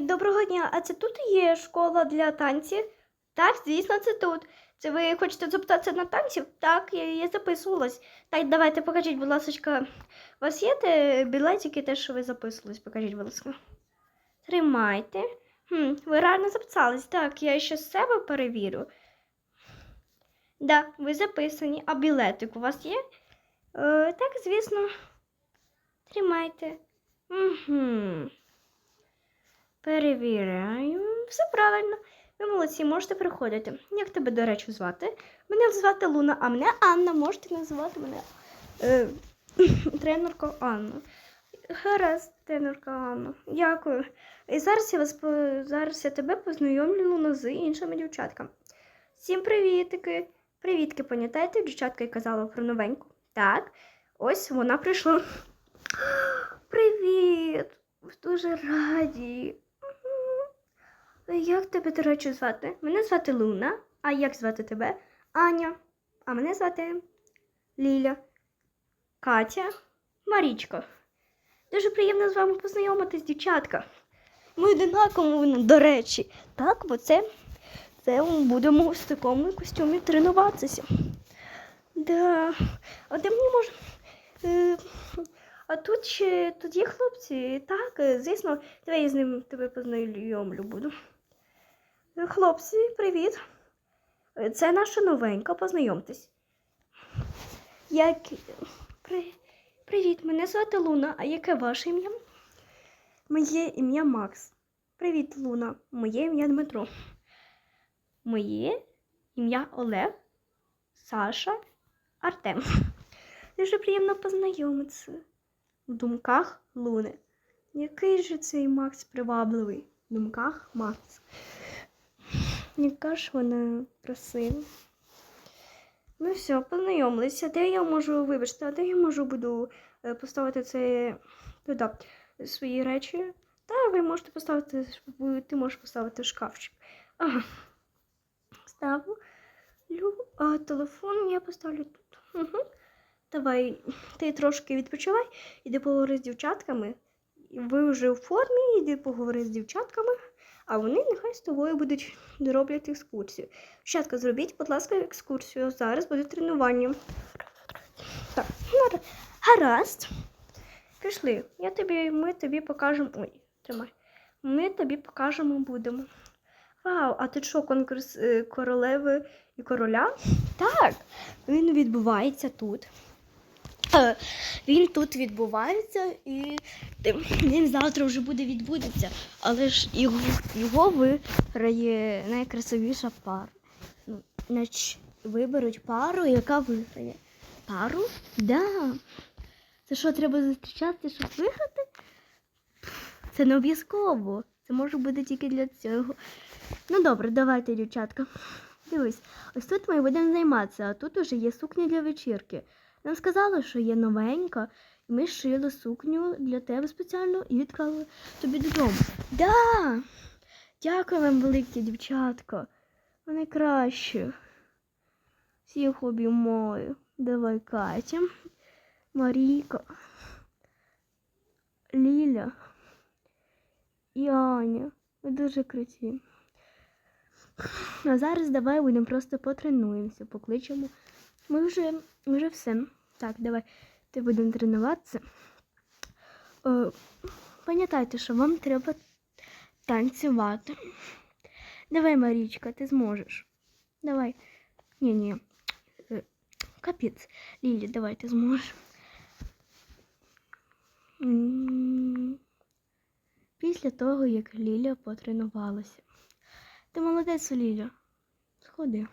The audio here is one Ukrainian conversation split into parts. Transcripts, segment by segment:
Доброго дня, а це тут є школа для танців? Так, звісно, це тут. Це ви хочете запитатися на танців? Так, я, я записувалась. Так, давайте покажіть, будь ласка, у вас є те білетики, те, що ви записувались? Покажіть, будь ласка. Тримайте. Хм, ви реально записались. Так, я ще з себе перевірю. Да, ви записані. А білетик у вас є? Е, так, звісно. Тримайте. Угу. Перевіряю. Все правильно. Ви молодці, можете приходити. Як тебе, до речі, звати? Мене звати Луна, а мене Анна. Можете називати мене е, тренерка Анна. Гаразд, тренерка Анна. Дякую. І зараз я вас зараз я тебе познайомлю Луна з іншими дівчатками. Всім привітики. Привітки, пам'ятаєте, дівчатка й казала про новеньку? Так, ось вона прийшла. Привіт! Дуже раді. Мгм. Як тебе, до речі, звати? Мене звати Луна. А як звати тебе? Аня. А мене звати Ліля. Катя. Марічка. Дуже приємно з вами познайомитись, дівчатка. Ми одинаково, до речі. Так, бо це, це ми будемо в такому костюмі тренуватися. Да. А де мені може. Е, а тут ще тут є хлопці, так, е, звісно, давай я з ним тебе познайомлю буду. Хлопці, привіт. Це наша новенька, познайомтесь. Як... При... Привіт, мене звати Луна, а яке ваше ім'я? Моє ім'я Макс. Привіт, Луна. Моє ім'я Дмитро. Моє ім'я Олег, Саша, Артем. Дуже приємно познайомитися в думках Луни. Який же цей Макс привабливий в думках Макс. Яка ж вона красива. Ну все, познайомилися. Де я можу, вибачте, а де я можу буду е, поставити це туди, свої речі? Та ви можете поставити, ти можеш поставити шкафчик. Ага. Ставлю. А телефон я поставлю тут. Угу. Давай, ти трошки відпочивай, іди поговори з дівчатками. Ви вже у формі, іди поговори з дівчатками, а вони нехай з тобою будуть роблять екскурсію. Дівчатка, зробіть, будь ласка, екскурсію. Зараз буде тренування. Так, гаразд. Пішли. Я тобі, ми тобі покажемо. Ой, тримай. Ми тобі покажемо будемо. Вау, а тут що, конкурс е, королеви і короля? Так, він відбувається тут. Він тут відбувається і він завтра вже буде відбудеться. Але ж його, його виграє найкрасивіша пара. Ну, нач, виберуть пару, яка виграє. Пару? Да. Це що, треба зустрічатися, щоб виграти? Це не обов'язково. Це може бути тільки для цього. Ну добре, давайте, дівчатка. Дивись, ось тут ми будемо займатися, а тут уже є сукня для вечірки. Нам сказали, що є новенька, і ми шили сукню для тебе спеціально і відправили тобі додому. Да! Дякую вам, великі дівчатка. Ви найкраще. Всіх обіймаю. Давай, Катя, Марійка, Ліля і Аня. Ви дуже круті. А зараз давай будемо просто потренуємося, покличемо. Ми вже, ми вже все. Так, давай. Ти будемо тренуватися. Е, пам'ятайте, що вам треба танцювати. Давай, Марічка, ти зможеш. Давай. Ні, ні. Е, Капець. Лілі, давай, ти зможеш. Після того, як Ліля потренувалася. Ти молодець, Ліля. Сходи.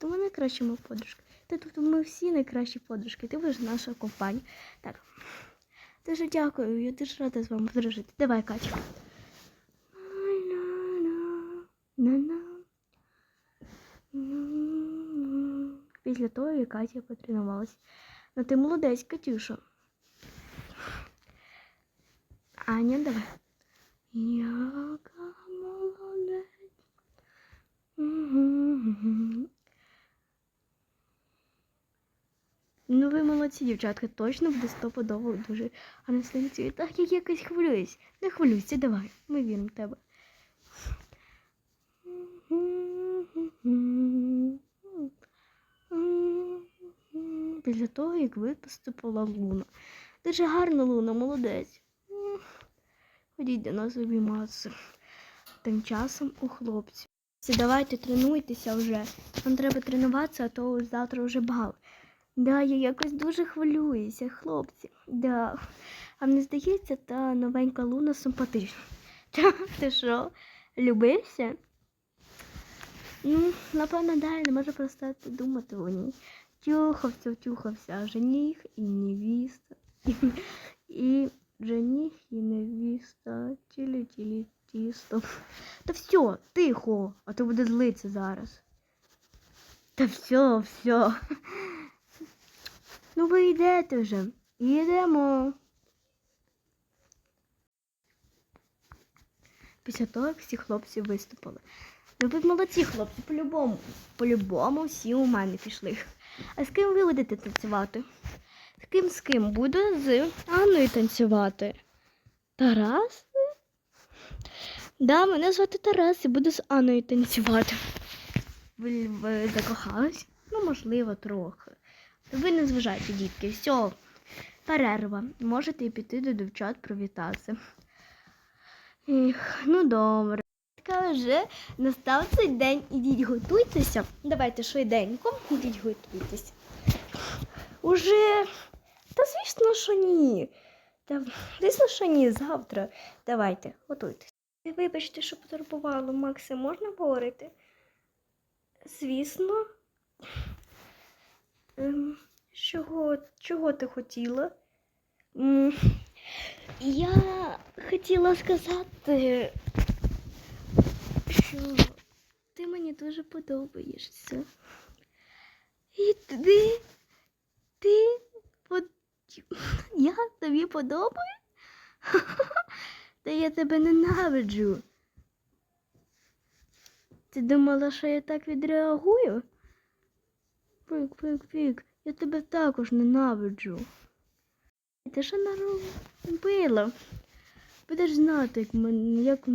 Бо ми найкращі ми Та тут ми всі найкращі подружки. Ти будеш наша компанія. Так. Дуже дякую, я дуже рада з вами подружити. Давай, Катя. Після того, як Катя потренувалася. Ну ти молодець, Катюша. Аня, давай. Яка молодець. Ну ви молодці, дівчатка, точно буде стопудово дуже. На так я якось хвилююсь. Не хвилюйся, давай, ми віримо в тебе. Після того, як виступила Луна. Дуже гарна Луна, молодець. Ходіть до нас обійматися. Тим часом у хлопців. Давайте тренуйтеся вже. Вам треба тренуватися, а то завтра вже бал. Да, я якось дуже хвилююся, хлопці. Да. А мені здається, та новенька луна симпатична. Та, ти що, любився? Ну, напевно, да, я не можу перестати думати о ній. Тюхався, тюхався, а жених і невіста. І, і жених і невіста. Тілі, тілі, тісто. Та все, тихо, а то буде злиться зараз. Та все, все. Ну ви йдете вже. Йдемо. Після того, як всі хлопці виступили. Ну ви молодці хлопці, по-любому. По-любому всі у мене пішли. А з ким ви будете танцювати? З ким з ким? Буду з Анною танцювати. Тарас? Да, мене звати Тарас і буду з Анною танцювати. Ви, ви закохались? Ну, можливо, трохи. Ви не зважайте, дітки, все, перерва. Можете і піти до дівчат привітатися. Ех, ну добре. Така вже настав цей день. Ідіть готуйтеся. Давайте швиденько, ідіть готуйтеся. Уже, та звісно, що ні. Та, звісно, що ні, завтра. Давайте, готуйтесь. Вибачте, що потурбувало, Макси, можна говорити? Звісно. Ем, чого, чого ти хотіла? Я хотіла сказати, що ти мені дуже подобаєшся. І ти, ти я тобі подобаю? Та я тебе ненавиджу. Ти думала, що я так відреагую? Пик, пик, пик, я тебе також ненавиджу. Ти що наробила? Будеш знати, як, мен- як,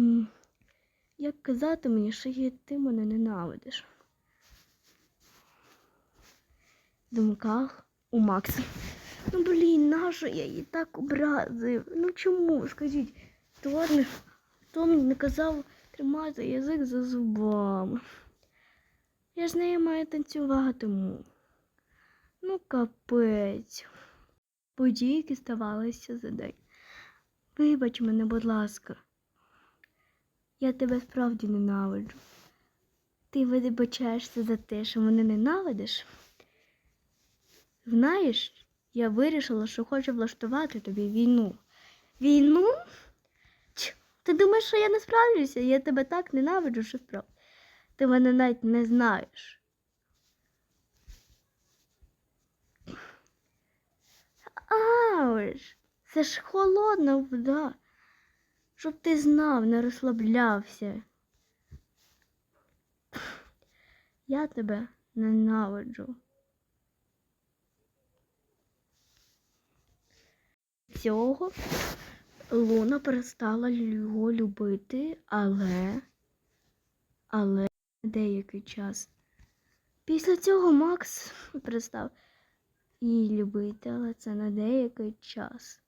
як казати мені, що є, ти мене ненавидиш. В думках у Макса. Ну блін, нащо я її так образив? Ну чому? Скажіть, хто мені не казав тримати язик за зубами? Я ж з нею маю танцюватиму. Ну, капець. Події, які ставалися за день. Вибач мене, будь ласка. Я тебе справді ненавиджу. Ти вибачаєшся за те, що мене ненавидиш? Знаєш, я вирішила, що хочу влаштувати тобі війну. Війну? Ти думаєш, що я не справлюся? Я тебе так ненавиджу, що справді. Ти мене навіть не знаєш. Ауш, це ж холодна вода. Щоб ти знав, не розслаблявся. Я тебе ненавиджу. Цього Луна перестала його любити, але, але деякий час. Після цього Макс перестав її любити, але це на деякий час.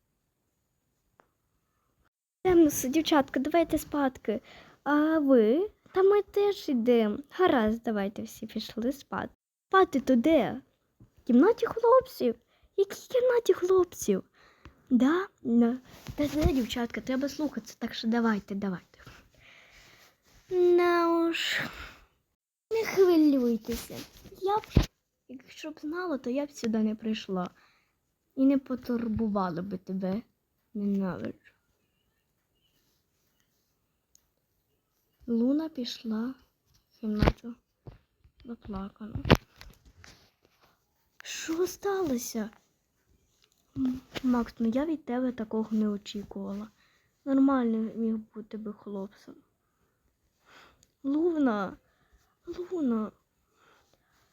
Дівчатка, давайте спадки. А ви? Та ми теж йдемо. Гаразд, давайте всі пішли спати. Спати то де? В кімнаті хлопців. Якій кімнаті хлопців? Да? Да. Та де, дівчатка, треба слухатися, так що давайте, давайте. На уж. Не хвилюйтеся. Я б, якщо б знала, то я б сюди не прийшла. І не потурбувала би тебе. Ненавиджу. Луна пішла в кімнату заплакана. Що сталося? Макс, ну я від тебе такого не очікувала. Нормально міг бути би хлопцем. Луна, Луна.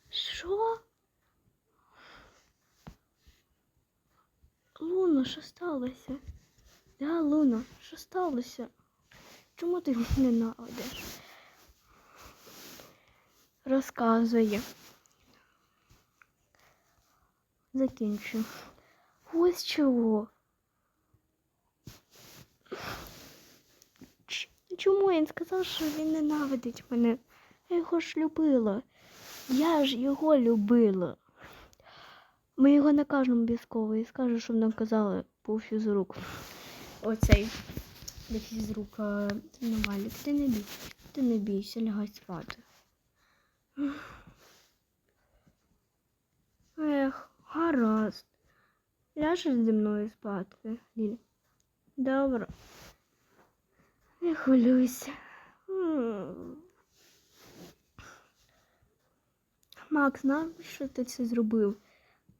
Що? Луна, що сталося? Да, Луна, що сталося? Чому ти його ненавидиш? Розказує. Закінчу. Ось чого. Чому він сказав, що він ненавидить мене? Я його ж любила. Я ж його любила. Ми його накажемо обов'язково і скажу, щоб нам казали по фізрук. Оцей де фізрука тренувальник. Ти не бійся, ти не бійся, лягай спати. Ех, гаразд. Ляжеш зі мною спати, Ліль? Добре. Не хвилюйся. М. Макс, навіщо ти це зробив?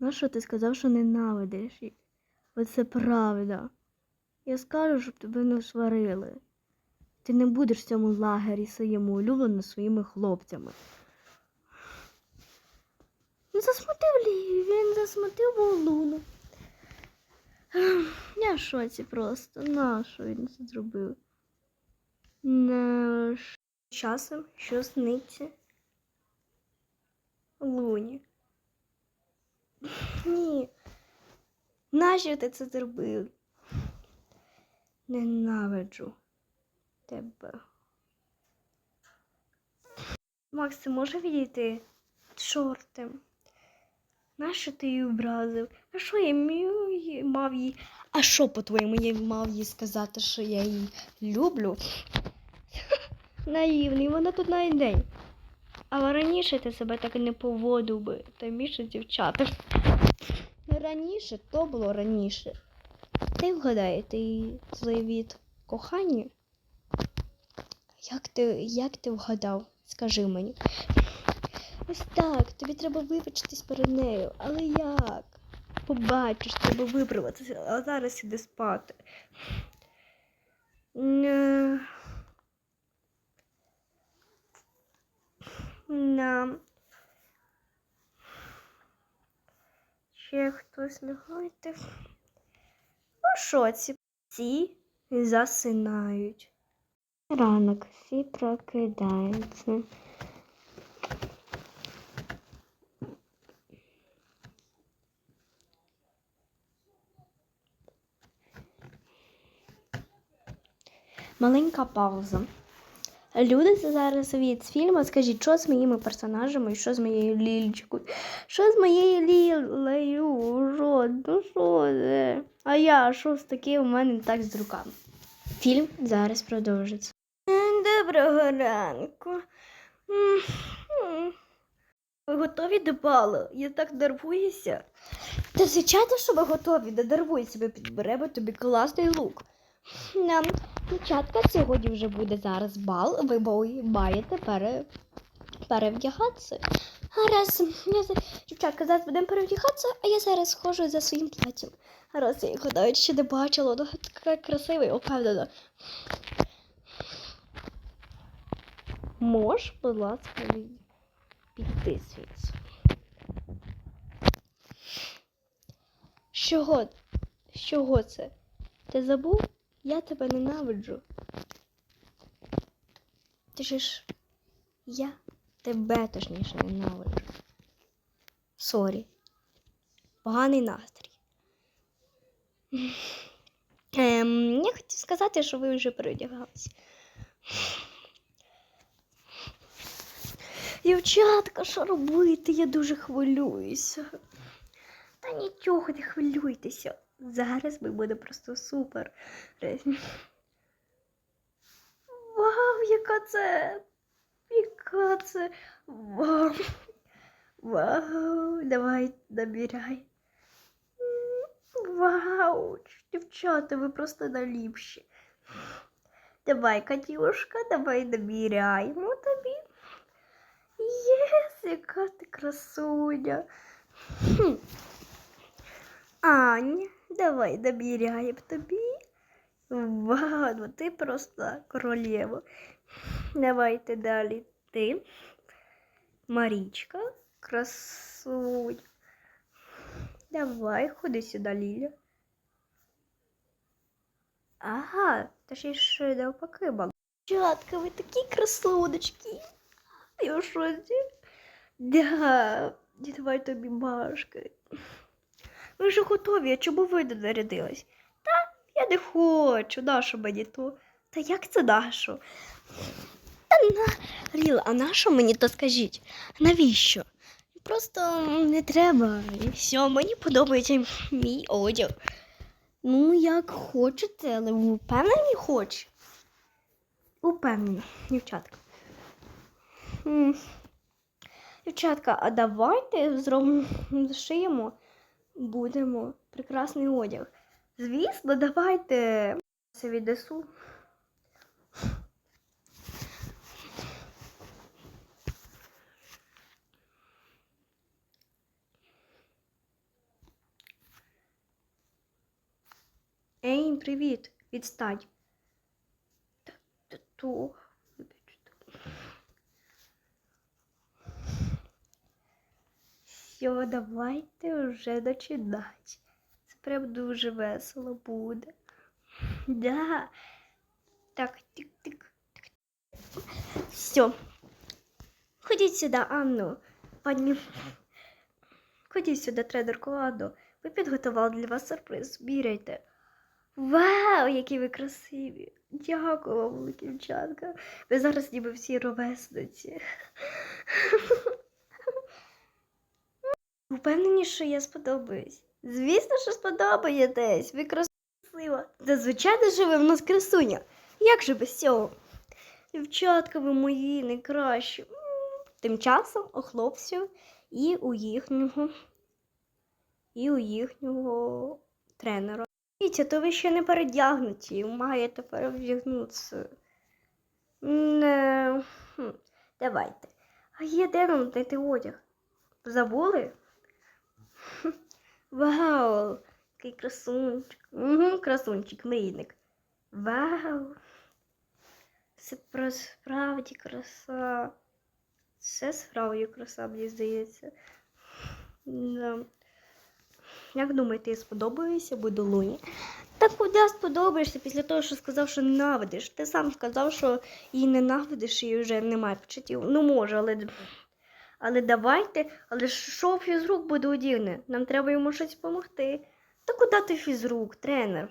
Нащо ти сказав, що ненавидиш їх? Оце правда. Я скажу, щоб тебе не сварили. Ти не будеш в цьому лагері своєму улюбленому своїми хлопцями. Він засмутив Лі, він засмутив Луну. Я в шоці просто. Нащо він це зробив? Не часом що сниться Луні. Ні. Нащо ти це зробив? Ненавиджу тебе. Макс, ти може відійти? Чорти. Нащо ти її образив? А що я мав їй? А що, по-твоєму, я мав їй сказати, що я її люблю? Наївний, вона тут на день. Але раніше ти себе так і не поводив би, та більше дівчата. Ну, раніше то було раніше. Ти вгадай, ти злий від кохання? Як ти, як ти вгадав? Скажи мені. Ось так, тобі треба вибачитись перед нею. Але як? Побачиш, треба виправитися, а зараз іди спати. Не. На. Ще хтось лягайте. У шоці. Всі засинають. Ранок всі прокидаються. Маленька пауза. Люди зараз від фільму. Скажіть, що з моїми персонажами і що з моєю Лільчикою? Що з моєю Лілею? Що? Ну що це? А я що ж таке у мене так з руками? Фільм зараз продовжиться. Доброго ранку. Ви готові до балу? Я так нервуюся. Та звичайно, що ви готові, не нервуй себе, підберемо тобі класний лук. Нам, дівчатка, сьогодні вже буде зараз бал, ви маєте пере... перевдягатися. Гаразд, я... дівчатка, зараз будемо перевдягатися, а я зараз схожу за своїм платтям. Гаразд, я його навіть ще не бачила, ну така красивий, опевнена. Можеш, будь ласка, піти звідси. Чого? Чого це? Ти забув? Я тебе ненавиджу. Ти ж я тебе точніше ненавиджу. Сорі. Поганий настрій. Ем, я хотів сказати, що ви вже переодягалися. Дівчатка, що робити? Я дуже хвилююся. Та нічого, не хвилюйтеся. Зараз ми буде просто супер. Вау, яка це? Яка це? Вау. Вау, давай набирай. Вау, дівчата, ви просто наліпші. Давай, Катюшка, давай набираємо тобі. Єс, яка ти красуня. Ань, давай добіряємо тобі. Вау, ну ти просто королева. Давайте далі ти. Марічка, красуня. Давай, ходи сюди, Ліля. Ага, та ще й ще навпаки було. Дівчатка, ви такі красуночки. Я в шоці. Да, давай тобі башки. Ви вже готові, а чому ви не нарядились? Та я не хочу, нащо мені то? Та як це нащо? Та на Ріл, а нащо мені то скажіть? Навіщо? Просто не треба. І все, мені подобається мій одяг. Ну, як хочете, але впевнені хоч? Упевнені, дівчатка. Дівчатка, а давайте зробимо зшиємо, будемо прекрасний одяг. Звісно, давайте це віднесу. Ей, привіт, відстань. Та, та то, Все, давайте вже починати. Це прям дуже весело буде. Да. Так, тик-тик. тик. Все. Ходіть сюди, Анну. Пані. Ходіть сюди, тренер Коладо. Ви підготували для вас сюрприз. Бірайте. Вау, які ви красиві! Дякую вам, дівчатка. Ви зараз ніби всі ровесниці. Впевнені, що я сподобаюсь. Звісно, що сподобаєтесь. Ви красива. Та звичайно, в нас красуня. Як же без цього? Дівчатка, ви мої найкращі. Тим часом у хлопців і у їхнього, і у їхнього тренера. Дивіться, то ви ще не передягнуті, маєте перевдягнутися. Не... Давайте. А є де нам знайти одяг? Забули? Вау! Який красунчик. Угу, красунчик, мрійник. Вау! Це справді краса. Це справді краса, мені здається. Да. Як думаєте, я сподобаюся буду Луні? Та куди сподобаєшся після того, що сказав, що ненавидиш? Ти сам сказав, що її ненавидиш і вже немає почуттів. Ну, може, але. Але давайте, але що фізрук буде одягне? Нам треба йому щось допомогти. Та куди ти фізрук, тренер?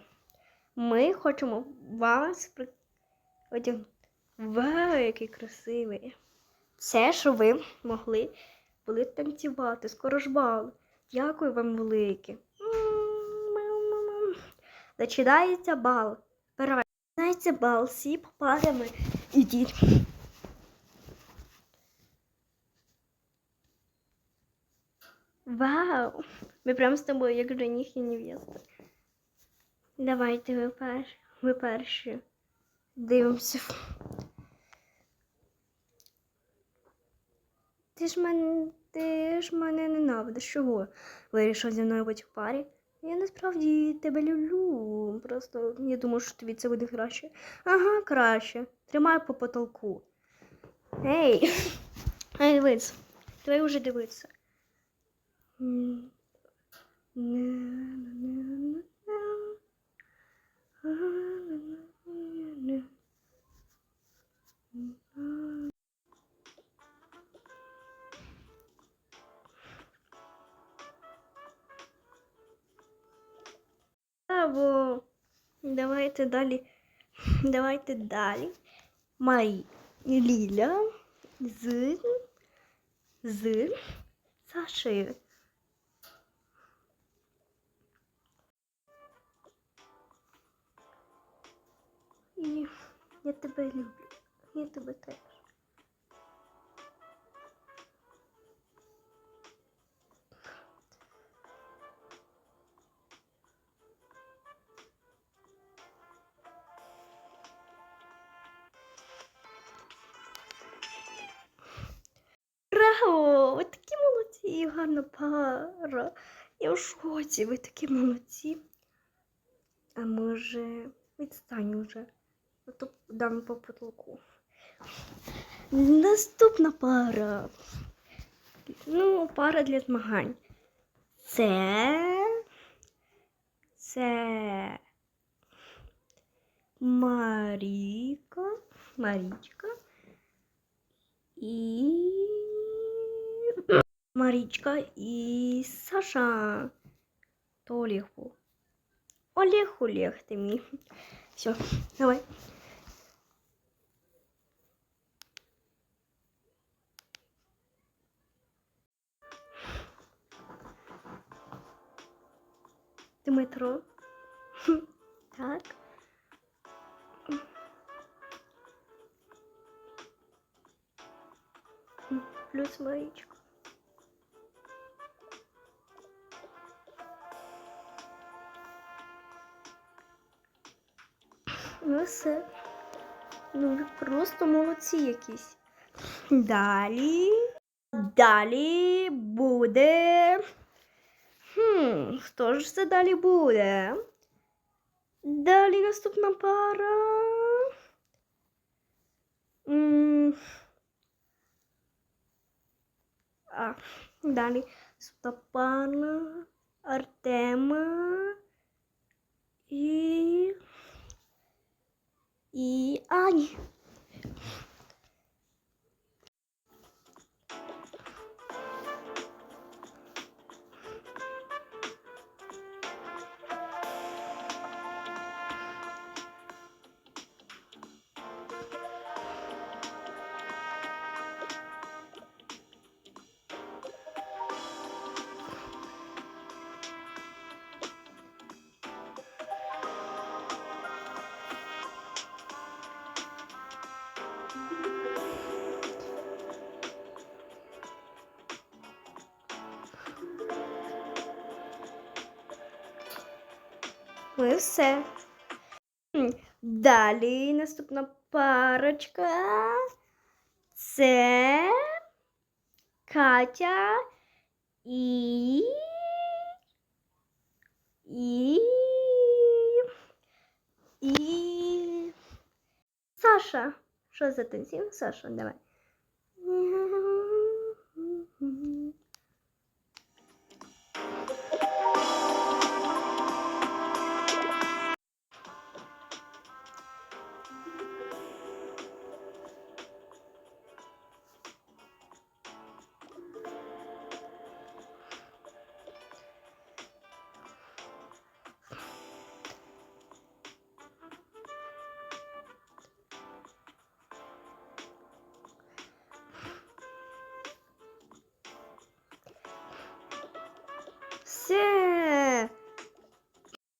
Ми хочемо вас одягнути. Вау, який красивий. Все, що ви могли були танцювати, скоро ж бал. Дякую вам велике. М-м-м. Починається бал. Починається бал, всі по парами. Ідіть. Вау! Ми прям з тобою, як жених і невеста. Давайте ви перші. Ви перші. Дивимося. Ти ж мене, ти ж мене ненавидиш. Чого? Вирішив зі мною бути в парі? Я насправді тебе люблю. Просто я думаю, що тобі це буде краще. Ага, краще. Тримай по потолку. Ей! Ей, дивись. Давай вже дивитися. Браво! Давайте далі. Давайте далі. Май Ліля з з Сашею. І я тебе люблю. Я тебе теж. Браво! Ви такі молодці, гарна пара. Я в шоці, ви такі молодці. А може, відстань уже. А то дам по потолку. Наступна пара. Ну, пара для змагань. Це. Це. Маріка, Марічка і Марічка і Саша. То Олег. Олег, Олег, ти мій. Все, давай. Дмитро. Так. Плюс Марічка. Ну все. Ну, ви просто молодці якісь. Далі. Далі буде. Хм, хто ж це далі буде? Далі наступна пара. А, далі наступна пара Артема і. І Ані. Ну все. Далі наступна парочка. Це Катя і. І. І. Саша. Що за танців? Саша, давай. Все.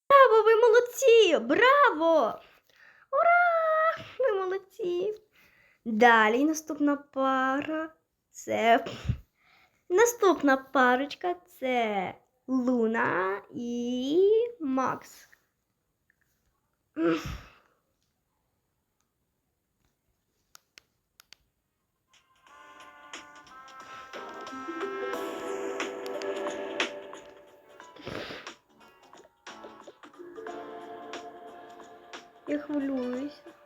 Браво, ви молодці! Браво! Ура! Ви молодці! Далі наступна пара. Це наступна парочка це Луна і Макс. Я хвилююся.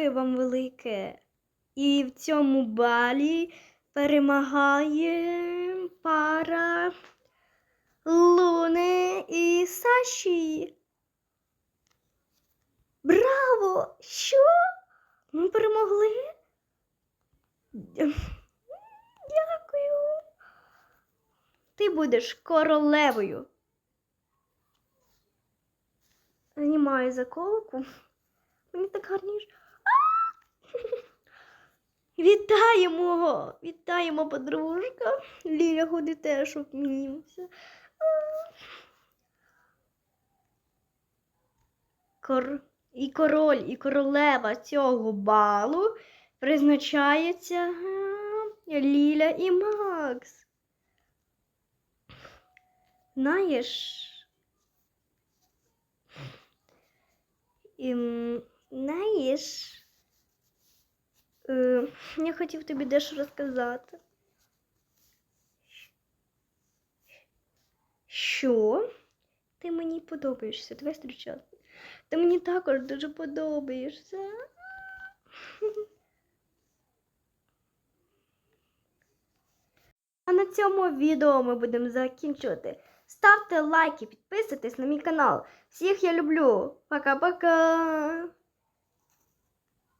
Дякую вам велике. І в цьому балі перемагає пара Луни і Саші. Браво! Що? Ми перемогли? Дякую. Ти будеш королевою. Знімаю заколку. Мені так гарніше. Вітаємо! Вітаємо, подружка. Ліля ходить теж обмінімося. Кор... І король, і королева цього балу призначається Ліля і Макс. Знаєш. Ем, знаєш. Е, я хотів тобі дещо розказати. Що? Ти мені подобаєшся, давай зустрічати. Ти мені також дуже подобаєшся. А на цьому відео ми будемо закінчувати. Ставте лайки, підписуйтесь на мій канал. Всіх я люблю. Пока-пока.